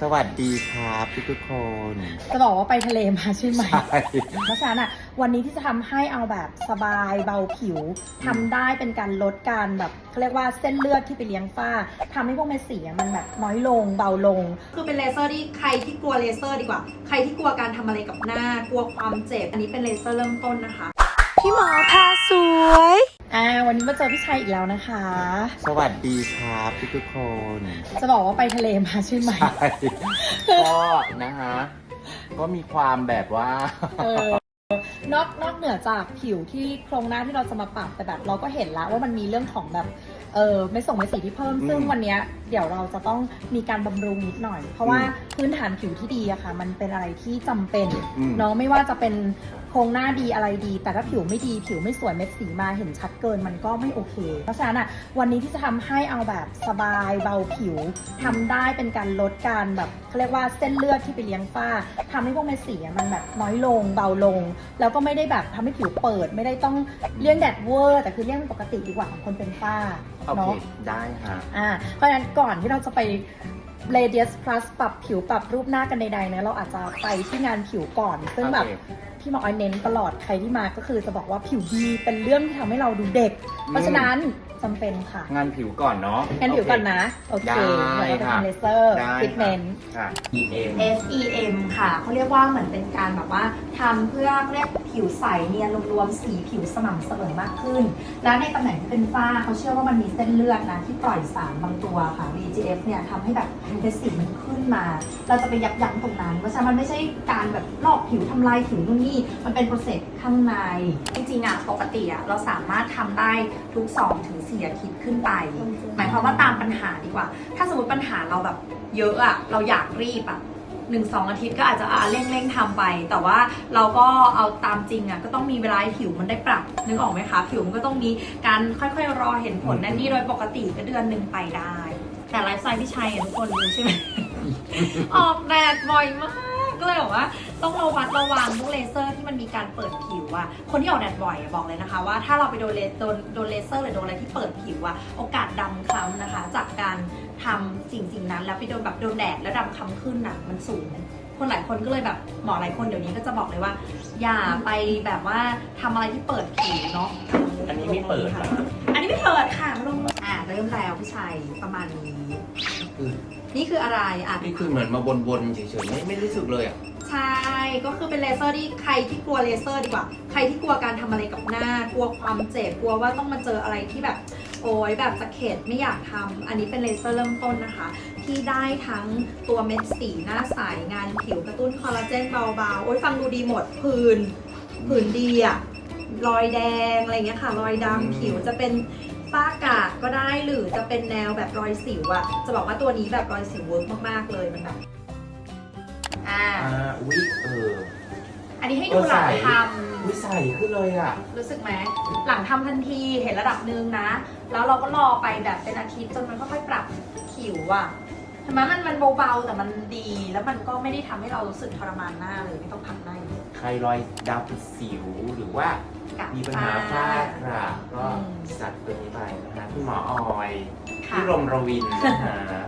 สวัสดีครับทุกทุกๆคน จะบอกว่าไปทะเลมาใช่ไหมใช่เพราะฉะนั้นอะวันนี้ที่จะทำให้เอาแบบสบายเบาผิวทำได้เป็นการลดการแบบเขาเรียกว่าเส้นเลือดที่ไปเลี้ยงฝ้าทำให้พวกเม็ดสีอะมันแบบน้อยลงเบาลง คือเป็นเลเซอร์ที่ใครที่กลัวเลเซอร์ดีกว่า ใครที่กลัวการทำอะไรกับหน้า กลัวความเจ็บ อันนี้เป็นเลเซอร์เริ่มต้นนะคะ พี่หมอพาสวย อ่าวันนี้มาเจอพี่ชัยอีกแล้วนะคะ สวัสดีครับทุกทุกๆคนจะบอกว่าไปทะเลมาใช่ไหม ใช่ก็นะฮะ ก็มีความแบบว่า เออนอกนอกเหนือจากผิวที่โครงหน้าที่เราจะมาปรับแต่แบบเราก็เห็นแล้วว่ามันมีเรื่องของแบบเออไม่ส่งไม่สีที่เพิ่มซึ่งอืมวันเนี้ยเดี๋ยวเราจะต้องมีการบำรุงนิดหน่อย เพราะว่าอืม พื้นฐานผิวที่ดีอะค่ะ มันเป็นอะไรที่จำเป็นอืม เนาะไม่ว่าจะเป็นโครงหน้าดีอะไรดี แต่ถ้าผิวไม่ดีผิวไม่สวยเม็ดสีมาเห็นชัดเกินมันก็ไม่โอเค เพราะฉะนั้นอะวันนี้ที่จะทำให้เอาแบบสบายเบาผิวทำได้เป็นการลดการแบบเขาเรียกว่าเส้นเลือดที่ไปเลี้ยงฝ้าทำให้พวกเม็ดสีอะมันแบบน้อยลงเบาลง แล้วก็ไม่ได้แบบทำให้ผิวเปิด ไม่ได้ต้องเลี่ยงแดดเวอร์แต่คือเลี่ยงปกติดีกว่าของคนเป็นฝ้าโอเคเนาะ ได้ฮะอ่าเพราะฉะนั้นก่อนที่เราจะไป Radius Plus ปรับผิวปรับรูปหน้ากันใดๆนะเราอาจจะไปที่งานผิวก่อน ซึ่งแบบโอเคพี่หมอออยเน้นตลอดใครที่มาก็คือจะบอกว่าผิวดีเป็นเรื่องที่ทำให้เราดูเด็ก เพราะฉะนั้นจำเป็นค่ะงานผิวก่อนเนาะงานผิวก่อนนะ โอเคได้เดี๋ยวเราจะค่ะทำเลเซอร์ได้ทรีทเมนต์ ค่ะ EM FEM ค่ะเขาเรียกว่าเหมือนเป็นการแบบว่า ทำเพื่อเรียกผิวใสเนียนรวมๆสีผิวสม่ำเสมอมากขึ้น และในตำแหน่งที่เป็นฝ้าเขาเชื่อว่ามันมีเส้นเลือดนะที่ปล่อยสารบางตัวค่ะ VGF เนี่ยทำให้แบบเม็ดสีมันขึ้นมา เราจะไปยับยั้งตรงนั้นเพราะฉะนั้นมันไม่ใช่การแบบลอกผิวทำลายผิวนู่นนี่มันเป็นโปรเซสข้างใน จริงๆอะปกติอะเราสามารถทำได้ทุก2ถึง4อาทิตย์ขึ้นไป หมายความว่าตามปัญหาดีกว่า ถ้าสมมติปัญหาเราแบบเยอะอะเราอยากรีบอะ หนึ่งสองอาทิตย์ก็อาจจะอะเร่งเร่งทำไป แต่ว่าเราก็เอาตามจริงอะก็ต้องมีเวลาให้ผิวมันได้ปรับนึกออกไหมคะผิวมันก็ต้องมีการค่อยๆ รอเห็นผลนั่นนี่โดยปกติก็เดือนหนึ่งไปได้ แต่ไลฟ์สไตล์พี่ชัยอะทุกคนรู้ใช่ไหม ออกแดดบ่อยมาก ก็เลยบอกว่าต้องระวัดระวังพวกเลเซอร์ที่มันมีการเปิดผิวอะคนที่ออกแดดบ่อยอะบอกเลยนะคะ ว่าถ้าเราไปโดนเลโดนโดนเลเซอร์หรือโดนอะไรที่เปิดผิวอะโอกาสดำคล้ำนะคะ จากการทำสิ่งสิ่งนั้น แล้วไปโดนแบบโดนแดดแล้วดำคล้ำขึ้นน่ะมันสูงคนหลายคนก็เลยแบบหมอหลายคนเดี๋ยวนี้ก็จะบอกเลยว่า อย่าไปแบบว่าทำอะไรที่เปิดผิวเนาะอันนี้ไม่เปิดค่ะนะอันนี้ไม่เปิดค่ะลงอ่าเริ่มแล้วพี่ชัยประมาณนี้คื อนี่คืออะไรอะ นี่คือเหมือนมาวนๆเฉยๆไม่ไม่รู้สึกเลยอะ ใช่ ก็คือเป็นเลเซอร์ที่ใครที่กลัวเลเซอร์ดีกว่า ใครที่กลัวการทำอะไรกับหน้า กลัวความเจ็บ กลัวว่าต้องมาเจออะไรที่แบบ โอ้ยแบบสะเข็ดไม่อยากทำอันนี้เป็นเลเซอร์เริ่มต้นนะคะ ที่ได้ทั้งตัวเม็ดสีหน้าใสงานผิวกระตุ้นคอลลาเจนเบาๆ โอ้ยฟังดูดีหมดผื่นผื่นดีอะรอยแดงอะไรเงี้ยค่ะ รอยอืมดำผิวจะเป็น ฝ้ากระก็ได้หรือจะเป็นแนวแบบรอยสิวอะจะบอกว่าตัวนี้แบบรอยสิวเวิร์กมากๆเลยมันแบบอ่าอ่าอุ้ยเอออันนี้ให้ดูหลังทอุ้ยใสขึ้นเลยอะำรู้สึกไหมหลังทำทันทีเห็นระดับหนึ่งนะ แล้วเราก็รอไปแบบเป็นอาทิตย์จนมันค่อยๆปรับผิวอะ ทำไมมันมันเบาๆแต่มันดีแล้วมันก็ไม่ได้ทำให้เรารู้สึกทรมานหน้าเลยไม่ต้องพักหน้าอยู่ใครรอยดำสิวหรือว่ากัดมีปัญหาฝ้ากระก็อืมจัดตัวนี้ไปนะฮะคุณหมอออย ค่ะ พี่รมรวินนะฮะ